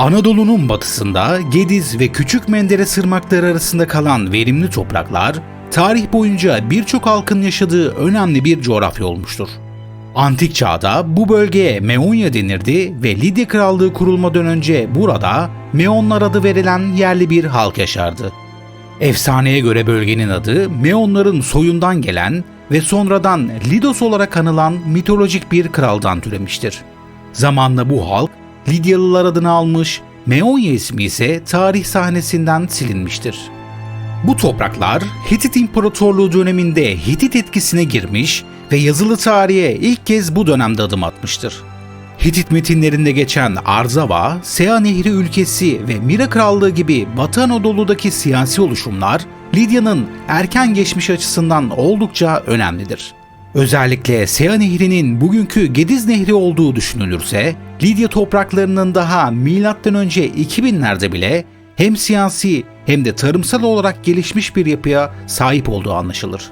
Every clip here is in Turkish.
Anadolu'nun batısında Gediz ve Küçük Menderes ırmakları arasında kalan verimli topraklar, tarih boyunca birçok halkın yaşadığı önemli bir coğrafya olmuştur. Antik çağda bu bölgeye Meonya denirdi ve Lidya Krallığı kurulmadan önce burada Meonlar adı verilen yerli bir halk yaşardı. Efsaneye göre bölgenin adı Meonların soyundan gelen ve sonradan Lidos olarak anılan mitolojik bir kraldan türemiştir. Zamanla bu halk Lidyalılar adını almış, Meonya ismi ise tarih sahnesinden silinmiştir. Bu topraklar Hitit İmparatorluğu döneminde Hitit etkisine girmiş ve yazılı tarihe ilk kez bu dönemde adım atmıştır. Hitit metinlerinde geçen Arzava, Sea Nehri ülkesi ve Mira Krallığı gibi Batı Anadolu'daki siyasi oluşumlar Lidya'nın erken geçmiş açısından oldukça önemlidir. Özellikle Sea Nehri'nin bugünkü Gediz Nehri olduğu düşünülürse, Lidya topraklarının daha M.Ö. 2000'lerde bile hem siyasi hem de tarımsal olarak gelişmiş bir yapıya sahip olduğu anlaşılır.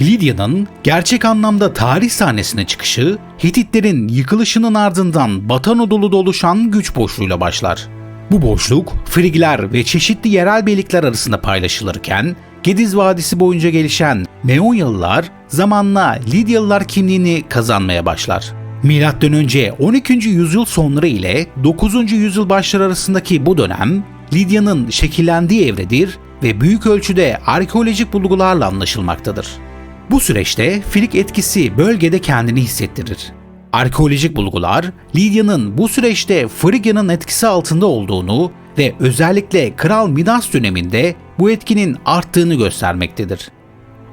Lidya'nın gerçek anlamda tarih sahnesine çıkışı, Hititlerin yıkılışının ardından Batı Anadolu'da oluşan güç boşluğuyla başlar. Bu boşluk Frigler ve çeşitli yerel beylikler arasında paylaşılırken, Gediz Vadisi boyunca gelişen Meonyalılar zamanla Lidyalılar kimliğini kazanmaya başlar. Milattan önce 12. yüzyıl sonları ile 9. yüzyıl başları arasındaki bu dönem Lidya'nın şekillendiği evredir ve büyük ölçüde arkeolojik bulgularla anlaşılmaktadır. Bu süreçte Filik etkisi bölgede kendini hissettirir. Arkeolojik bulgular Lidya'nın bu süreçte Frigya'nın etkisi altında olduğunu ve özellikle Kral Midas döneminde bu etkinin arttığını göstermektedir.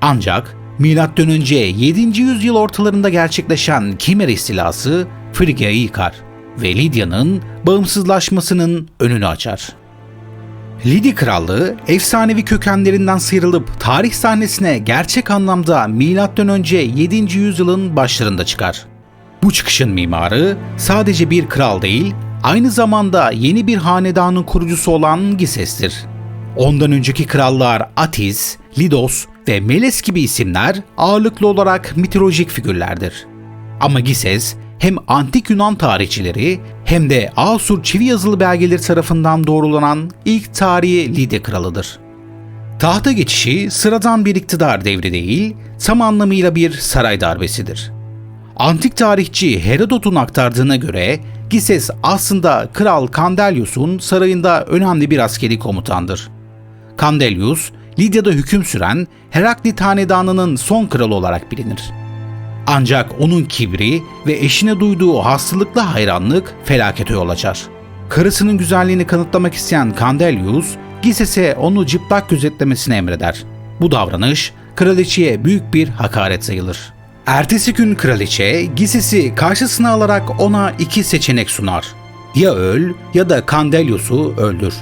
Ancak M.Ö. 7. yüzyıl ortalarında gerçekleşen Kimer istilası Frigya'yı yıkar ve Lidya'nın bağımsızlaşmasının önünü açar. Lidya Krallığı efsanevi kökenlerinden sıyrılıp tarih sahnesine gerçek anlamda M.Ö. 7. yüzyılın başlarında çıkar. Bu çıkışın mimarı sadece bir kral değil, aynı zamanda yeni bir hanedanın kurucusu olan Gises'tir. Ondan önceki krallar Atis, Lidos ve Meles gibi isimler ağırlıklı olarak mitolojik figürlerdir. Ama Gises hem antik Yunan tarihçileri hem de Asur çivi yazılı belgeleri tarafından doğrulanan ilk tarihi Lidya kralıdır. Tahta geçişi sıradan bir iktidar devri değil, tam anlamıyla bir saray darbesidir. Antik tarihçi Herodot'un aktardığına göre Gises aslında Kral Kandelius'un sarayında önemli bir askeri komutandır. Kandelius, Lidya'da hüküm süren Heraklit Hanedanı'nın son kralı olarak bilinir. Ancak onun kibri ve eşine duyduğu hastalıklı hayranlık felakete yol açar. Karısının güzelliğini kanıtlamak isteyen Kandelius, Gises'e onu çıplak gözetlemesini emreder. Bu davranış kraliçeye büyük bir hakaret sayılır. Ertesi gün kraliçe Gises'i karşısına alarak ona iki seçenek sunar. Ya öl ya da Kandelius'u öldür.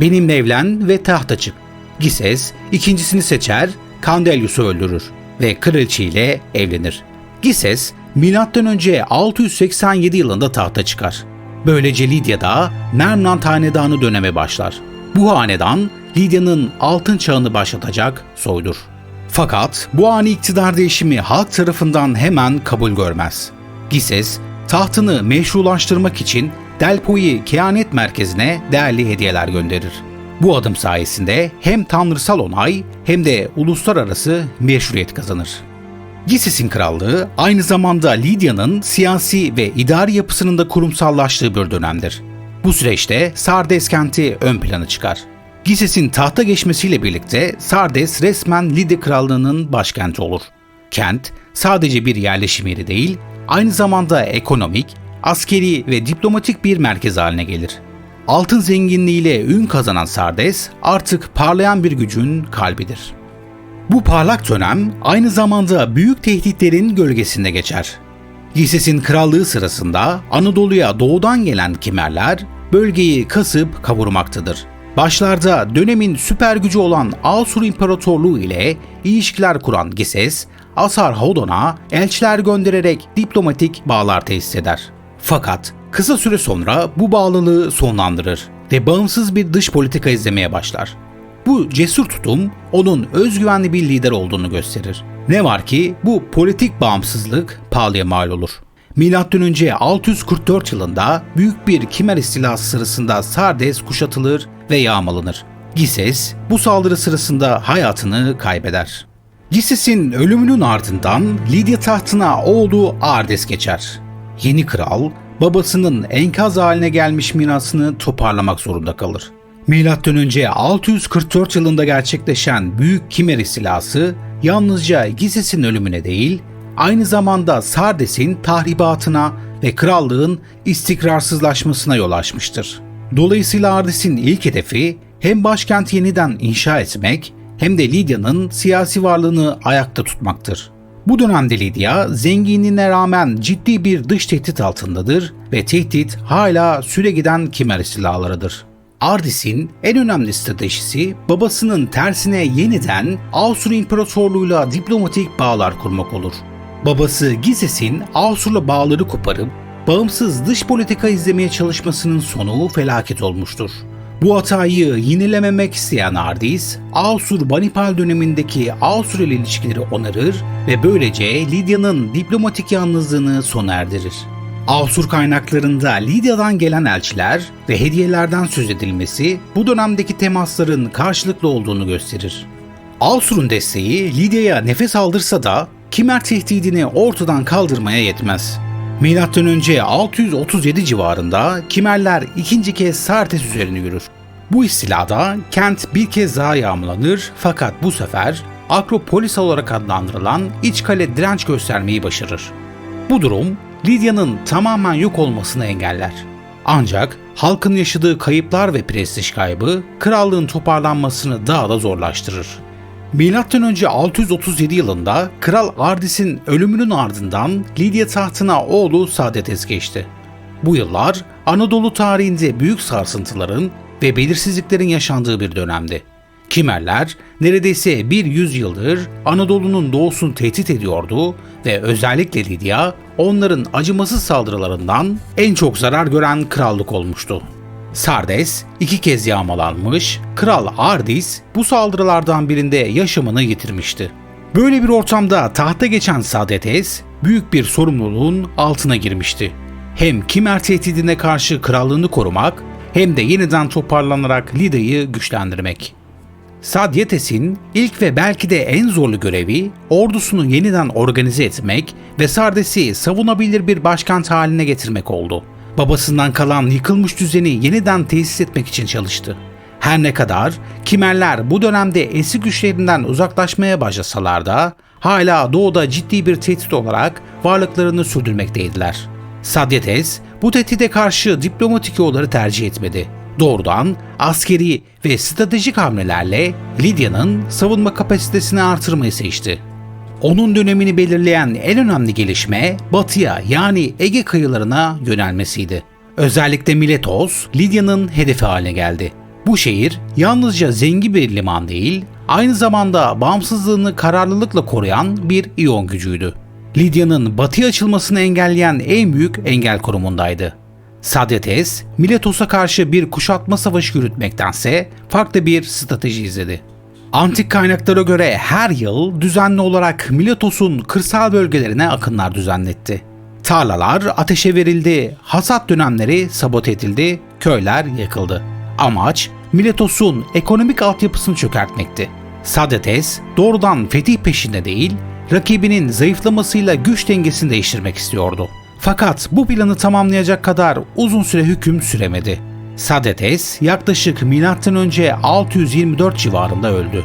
Benimle evlen ve tahta çık. Gises ikincisini seçer, Kandelius'u öldürür ve kraliçe ile evlenir. Gises M.Ö. 687 yılında tahta çıkar. Böylece Lidya'da Memnant Hanedanı döneme başlar. Bu hanedan Lidya'nın altın çağını başlatacak soydur. Fakat bu ani iktidar değişimi halk tarafından hemen kabul görmez. Gises tahtını meşrulaştırmak için Delpo'yu kehanet merkezine değerli hediyeler gönderir. Bu adım sayesinde hem tanrısal onay hem de uluslararası meşruiyet kazanır. Gises'in krallığı aynı zamanda Lidya'nın siyasi ve idari yapısının da kurumsallaştığı bir dönemdir. Bu süreçte Sardes kenti ön plana çıkar. Gises'in tahta geçmesiyle birlikte Sardes resmen Lidya Krallığı'nın başkenti olur. Kent sadece bir yerleşim yeri değil, aynı zamanda ekonomik, askeri ve diplomatik bir merkez haline gelir. Altın zenginliğiyle ün kazanan Sardes artık parlayan bir gücün kalbidir. Bu parlak dönem aynı zamanda büyük tehditlerin gölgesinde geçer. Gises'in krallığı sırasında Anadolu'ya doğudan gelen Kimerler bölgeyi kasıp kavurmaktadır. Başlarda dönemin süper gücü olan Asur İmparatorluğu ile ilişkiler kuran Gises, Asar Hodon'a elçiler göndererek diplomatik bağlar tesis eder. Fakat kısa süre sonra bu bağlılığı sonlandırır ve bağımsız bir dış politika izlemeye başlar. Bu cesur tutum onun özgüvenli bir lider olduğunu gösterir. Ne var ki bu politik bağımsızlık pahalıya mal olur. M.Ö. 644 yılında büyük bir Kimer istilası sırasında Sardes kuşatılır ve yağmalanır. Gises bu saldırı sırasında hayatını kaybeder. Gises'in ölümünün ardından Lidya tahtına oğlu Ardes geçer. Yeni kral babasının enkaz haline gelmiş mirasını toparlamak zorunda kalır. Milattan önce 644 yılında gerçekleşen Büyük Kimer istilası yalnızca Gises'in ölümüne değil, aynı zamanda Sardes'in tahribatına ve krallığın istikrarsızlaşmasına yol açmıştır. Dolayısıyla Ardes'in ilk hedefi hem başkenti yeniden inşa etmek hem de Lidya'nın siyasi varlığını ayakta tutmaktır. Bu dönemde Lidya zenginliğine rağmen ciddi bir dış tehdit altındadır ve tehdit hala süregiden Kimer silahlarıdır. Ardis'in en önemli stratejisi babasının tersine yeniden Avusturya İmparatorluğu'yla diplomatik bağlar kurmak olur. Babası Gizes'in Avusur'la bağları koparıp bağımsız dış politika izlemeye çalışmasının sonu felaket olmuştur. Bu hatayı yenilememek isteyen Ardis, Asur-Banipal dönemindeki Asur ile ilişkileri onarır ve böylece Lidya'nın diplomatik yalnızlığını sona erdirir. Asur kaynaklarında Lidya'dan gelen elçiler ve hediyelerden söz edilmesi bu dönemdeki temasların karşılıklı olduğunu gösterir. Asur'un desteği Lidya'ya nefes aldırsa da Kimer tehdidini ortadan kaldırmaya yetmez. Önce 637 civarında Kimerler ikinci kez Sartes üzerine yürür. Bu istilada kent bir kez daha yağmalanır fakat bu sefer Akropolis olarak adlandırılan iç kale direnç göstermeyi başarır. Bu durum Lidya'nın tamamen yok olmasını engeller. Ancak halkın yaşadığı kayıplar ve prestij kaybı krallığın toparlanmasını daha da zorlaştırır. Önce 637 yılında Kral Ardis'in ölümünün ardından Lidya tahtına oğlu Sadetes geçti. Bu yıllar Anadolu tarihinde büyük sarsıntıların ve belirsizliklerin yaşandığı bir dönemdi. Kimerler neredeyse bir yüzyıldır Anadolu'nun doğusunu tehdit ediyordu ve özellikle Lidya onların acımasız saldırılarından en çok zarar gören krallık olmuştu. Sardes iki kez yağmalanmış, Kral Ardis bu saldırılardan birinde yaşamını yitirmişti. Böyle bir ortamda tahta geçen Sadetes büyük bir sorumluluğun altına girmişti. Hem Kimer tehdidine karşı krallığını korumak hem de yeniden toparlanarak Lida'yı güçlendirmek. Sadyetes'in ilk ve belki de en zorlu görevi ordusunu yeniden organize etmek ve Sardes'i savunabilir bir başkent haline getirmek oldu. Babasından kalan yıkılmış düzeni yeniden tesis etmek için çalıştı. Her ne kadar Kimerler bu dönemde eski güçlerinden uzaklaşmaya başlasalar da hala doğuda ciddi bir tehdit olarak varlıklarını sürdürmekteydiler. Sadyetes bu tehdide karşı diplomatik yolları tercih etmedi. Doğrudan askeri ve stratejik hamlelerle Lidya'nın savunma kapasitesini artırmayı seçti. Onun dönemini belirleyen en önemli gelişme batıya yani Ege kıyılarına yönelmesiydi. Özellikle Miletos, Lidya'nın hedefi haline geldi. Bu şehir yalnızca zengin bir liman değil, aynı zamanda bağımsızlığını kararlılıkla koruyan bir iyon gücüydü. Lidya'nın batıya açılmasını engelleyen en büyük engel konumundaydı. Sadetes, Miletos'a karşı bir kuşatma savaşı yürütmektense farklı bir strateji izledi. Antik kaynaklara göre her yıl düzenli olarak Miletos'un kırsal bölgelerine akınlar düzenletti. Tarlalar ateşe verildi, hasat dönemleri sabote edildi, köyler yakıldı. Amaç Miletos'un ekonomik altyapısını çökertmekti. Sadetes doğrudan fetih peşinde değil, rakibinin zayıflamasıyla güç dengesini değiştirmek istiyordu. Fakat bu planı tamamlayacak kadar uzun süre hüküm süremedi. Sadetes yaklaşık M.Ö. 624 civarında öldü.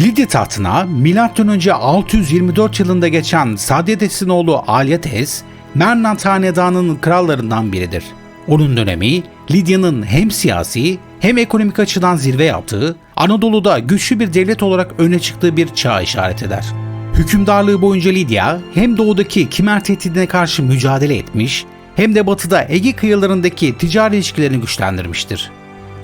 Lidya tahtına M.Ö. 624 yılında geçen Sadetes'in oğlu Alyates, Mernan Hanedanı'nın krallarından biridir. Onun dönemi Lidya'nın hem siyasi hem ekonomik açıdan zirve yaptığı, Anadolu'da güçlü bir devlet olarak öne çıktığı bir çağ işaret eder. Hükümdarlığı boyunca Lidya hem doğudaki Kimer tehdidine karşı mücadele etmiş hem de batıda Ege kıyılarındaki ticari ilişkilerini güçlendirmiştir.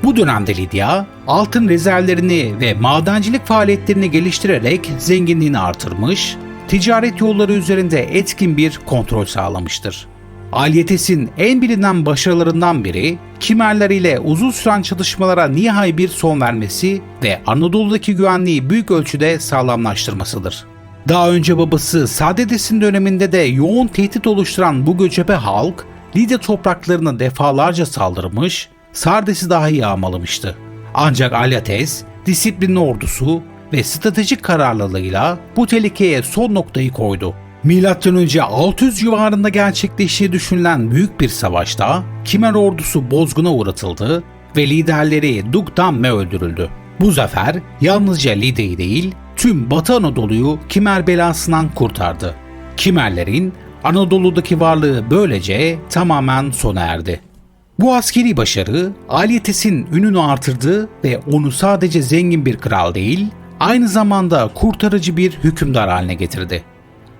Bu dönemde Lidya, altın rezervlerini ve madencilik faaliyetlerini geliştirerek zenginliğini artırmış, ticaret yolları üzerinde etkin bir kontrol sağlamıştır. Aliyetes'in en bilinen başarılarından biri, Kimerler ile uzun süren çatışmalara nihai bir son vermesi ve Anadolu'daki güvenliği büyük ölçüde sağlamlaştırmasıdır. Daha önce babası Saadettin döneminde de yoğun tehdit oluşturan bu göçebe halk Lidya topraklarına defalarca saldırmış, Sardes'i dahi yağmalamıştı. Ancak Alyates, disiplinli ordusu ve stratejik kararlılığıyla bu tehlikeye son noktayı koydu. Önce 600 civarında gerçekleştiği düşünülen büyük bir savaşta Kimer ordusu bozguna uğratıldı ve liderleri Dukdamme öldürüldü. Bu zafer yalnızca Lidya'yı değil tüm Batı Anadolu'yu Kimer belasından kurtardı. Kimerlerin Anadolu'daki varlığı böylece tamamen sona erdi. Bu askeri başarı Alyetes'in ününü artırdı ve onu sadece zengin bir kral değil, aynı zamanda kurtarıcı bir hükümdar haline getirdi.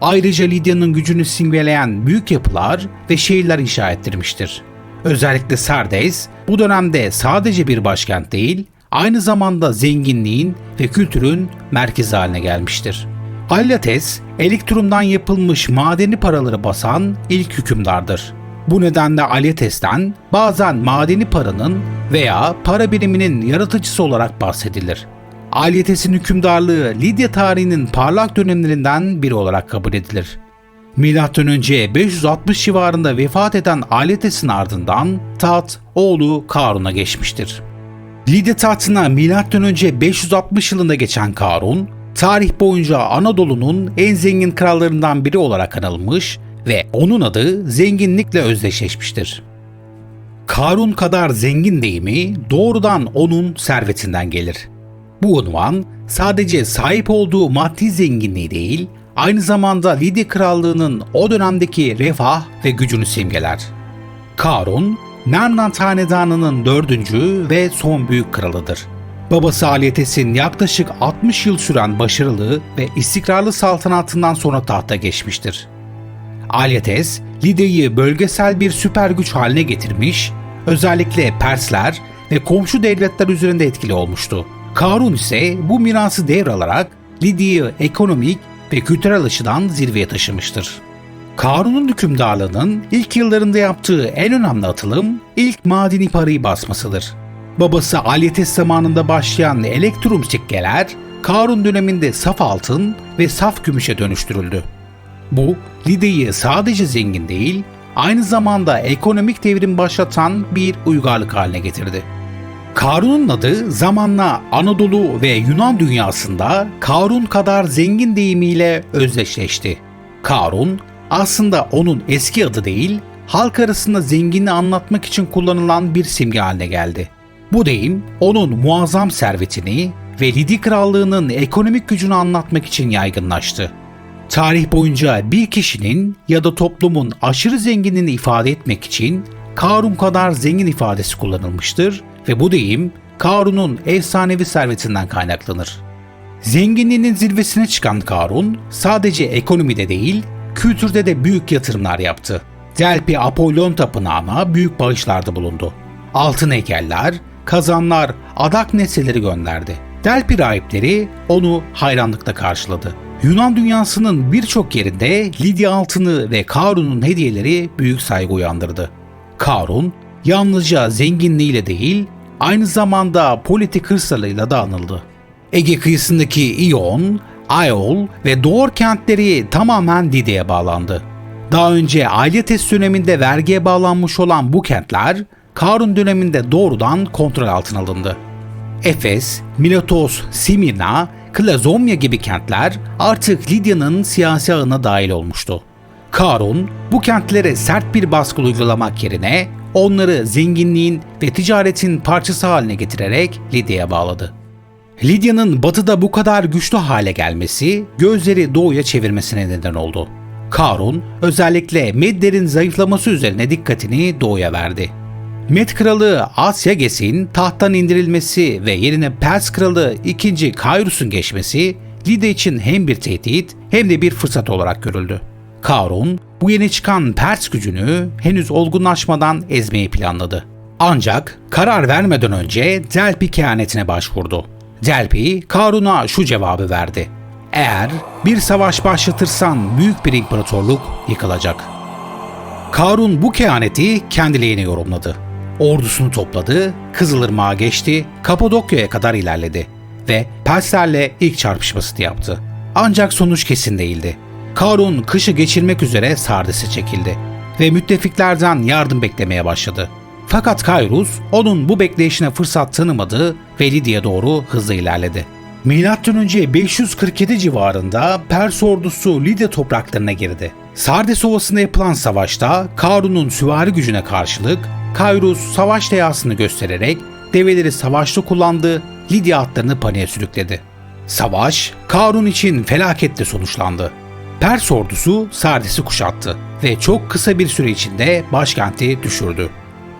Ayrıca Lidya'nın gücünü simgeleyen büyük yapılar ve şehirler inşa ettirmiştir. Özellikle Sardes bu dönemde sadece bir başkent değil, aynı zamanda zenginliğin ve kültürün merkezi haline gelmiştir. Alyates, elektrumdan yapılmış madeni paraları basan ilk hükümdardır. Bu nedenle Alyates'ten bazen madeni paranın veya para biriminin yaratıcısı olarak bahsedilir. Alyates'in hükümdarlığı Lidya tarihinin parlak dönemlerinden biri olarak kabul edilir. Önce 560 civarında vefat eden Alyates'in ardından taht oğlu Karun'a geçmiştir. Lidya tahtına önce 560 yılında geçen Karun, tarih boyunca Anadolu'nun en zengin krallarından biri olarak anılmış ve onun adı zenginlikle özdeşleşmiştir. Karun kadar zengin deyimi doğrudan onun servetinden gelir. Bu unvan sadece sahip olduğu maddi zenginliği değil, aynı zamanda Lidya Krallığı'nın o dönemdeki refah ve gücünü simgeler. Karun, Narnan Hanedanı'nın dördüncü ve son büyük kralıdır. Babası Aliyetes'in yaklaşık 60 yıl süren başarılı ve istikrarlı saltanatından sonra tahta geçmiştir. Alyates, Lidya'yı bölgesel bir süper güç haline getirmiş, özellikle Persler ve komşu devletler üzerinde etkili olmuştu. Karun ise bu mirası devralarak Lidya'yı ekonomik ve kültürel açıdan zirveye taşımıştır. Karun'un hükümdarlığının ilk yıllarında yaptığı en önemli atılım ilk madeni parayı basmasıdır. Babası Alyetes zamanında başlayan elektrum sikkeler Karun döneminde saf altın ve saf gümüşe dönüştürüldü. Bu Lidya'yı sadece zengin değil, aynı zamanda ekonomik devrim başlatan bir uygarlık haline getirdi. Karun'un adı zamanla Anadolu ve Yunan dünyasında Karun kadar zengin deyimiyle özdeşleşti. Karun aslında onun eski adı değil, halk arasında zenginliği anlatmak için kullanılan bir simge haline geldi. Bu deyim onun muazzam servetini ve Lidi Krallığı'nın ekonomik gücünü anlatmak için yaygınlaştı. Tarih boyunca bir kişinin ya da toplumun aşırı zenginliğini ifade etmek için Karun kadar zengin ifadesi kullanılmıştır ve bu deyim Karun'un efsanevi servetinden kaynaklanır. Zenginliğinin zirvesine çıkan Karun sadece ekonomide değil, kültürde de büyük yatırımlar yaptı. Delphi Apollon Tapınağı'na büyük bağışlarda bulundu. Altın heykeller, kazanlar, adak nesneleri gönderdi. Delphi rahipleri onu hayranlıkla karşıladı. Yunan dünyasının birçok yerinde Lidya altını ve Karun'un hediyeleri büyük saygı uyandırdı. Karun yalnızca zenginliğiyle değil, aynı zamanda politik hırslarıyla da anıldı. Ege kıyısındaki İon, Ayol ve Doğur kentleri tamamen Didya'ya bağlandı. Daha önce Alyates döneminde vergiye bağlanmış olan bu kentler, Karun döneminde doğrudan kontrol altına alındı. Efes, Miletos, Simirna, Klazomya gibi kentler artık Lidya'nın siyasi ağına dahil olmuştu. Karun bu kentlere sert bir baskı uygulamak yerine onları zenginliğin ve ticaretin parçası haline getirerek Lidya'ya bağladı. Lidya'nın batıda bu kadar güçlü hale gelmesi gözleri doğuya çevirmesine neden oldu. Karun özellikle Medler'in zayıflaması üzerine dikkatini doğuya verdi. Med kralı Asyages'in tahttan indirilmesi ve yerine Pers kralı 2. Kayrus'un geçmesi Lidya için hem bir tehdit hem de bir fırsat olarak görüldü. Karun bu yeni çıkan Pers gücünü henüz olgunlaşmadan ezmeyi planladı. Ancak karar vermeden önce Delphi kehanetine başvurdu. Delphi Karun'a şu cevabı verdi. Eğer bir savaş başlatırsan büyük bir imparatorluk yıkılacak. Karun bu kehaneti kendiliğine yorumladı. Ordusunu topladı, Kızılırmak'a geçti, Kapadokya'ya kadar ilerledi ve Perslerle ilk çarpışmasını yaptı. Ancak sonuç kesin değildi. Karun kışı geçirmek üzere Sardis'e çekildi ve müttefiklerden yardım beklemeye başladı. Fakat Kayrus onun bu bekleyişine fırsat tanımadı ve Lidya'ya doğru hızlı ilerledi. Önce 547 civarında Pers ordusu Lidya topraklarına girdi. Sardes Ovası'nda yapılan savaşta Karun'un süvari gücüne karşılık Kayrus savaş deyasını göstererek develeri savaşta kullandı, Lidya atlarını paniğe sürükledi. Savaş Karun için felaketle sonuçlandı. Pers ordusu Sardes'i kuşattı ve çok kısa bir süre içinde başkenti düşürdü.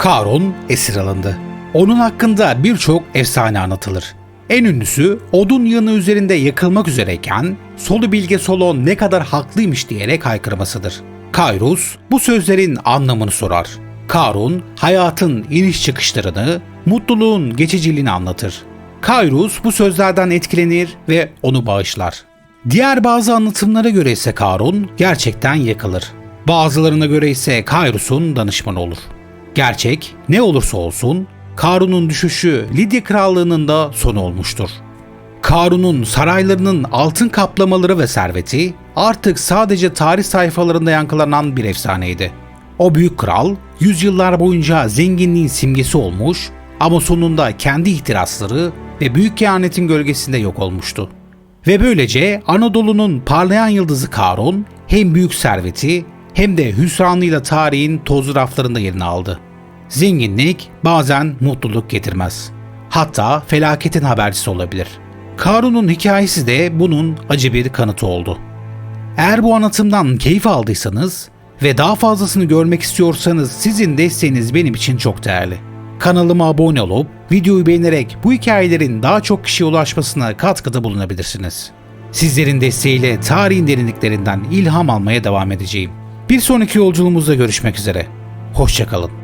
Karun esir alındı. Onun hakkında birçok efsane anlatılır. En ünlüsü odun yığını üzerinde yakılmak üzereyken Solu Bilge Solon ne kadar haklıymış diyerek haykırmasıdır. Kayrus bu sözlerin anlamını sorar. Karun hayatın iniş çıkışlarını, mutluluğun geçiciliğini anlatır. Kayrus bu sözlerden etkilenir ve onu bağışlar. Diğer bazı anlatımlara göre ise Karun gerçekten yakılır. Bazılarına göre ise Kayrus'un danışmanı olur. Gerçek ne olursa olsun Karun'un düşüşü Lidya krallığının da sonu olmuştur. Karun'un saraylarının altın kaplamaları ve serveti artık sadece tarih sayfalarında yankılanan bir efsaneydi. O büyük kral yüzyıllar boyunca zenginliğin simgesi olmuş ama sonunda kendi ihtirasları ve büyük kehanetin gölgesinde yok olmuştu. Ve böylece Anadolu'nun parlayan yıldızı Karun hem büyük serveti hem de hüsranıyla tarihin tozlu raflarında yerini aldı. Zenginlik bazen mutluluk getirmez. Hatta felaketin habercisi olabilir. Karun'un hikayesi de bunun acı bir kanıtı oldu. Eğer bu anlatımdan keyif aldıysanız ve daha fazlasını görmek istiyorsanız sizin desteğiniz benim için çok değerli. Kanalıma abone olup videoyu beğenerek bu hikayelerin daha çok kişiye ulaşmasına katkıda bulunabilirsiniz. Sizlerin desteğiyle tarihin derinliklerinden ilham almaya devam edeceğim. Bir sonraki yolculuğumuzda görüşmek üzere. Hoşçakalın.